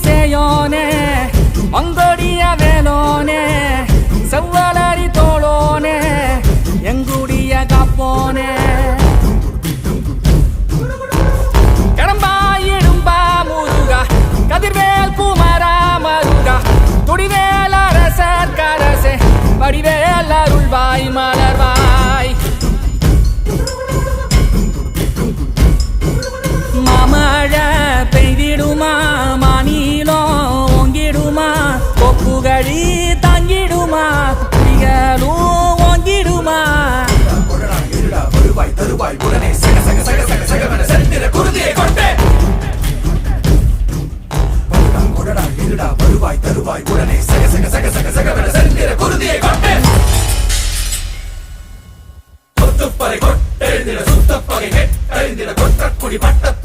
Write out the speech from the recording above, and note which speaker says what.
Speaker 1: அதிசயோனே மங்கோடிய வேலோனே செவ்வாலாரி தோளோனே எங்குடிய காப்போனே. கடம்பா இடும்பா முருகா கதிர்வேல் குமரா மருகா துடிவேல் அரசர் கரசே வடிவே
Speaker 2: வருவாய் உடனே சக சக சக சக சகவன சரித்திர குருதியை
Speaker 1: கொட்டே
Speaker 2: கொடடா இருடா வருவாய் தருவாய் உடனே சக சக சக சக சகவன சரித்திர குருதியை கொட்டே கொத்துப்பறை கொட்டெழுந்திட சுத்தப்பகை கெட்டெழுந்திட கொற்றக்குடி பட்ட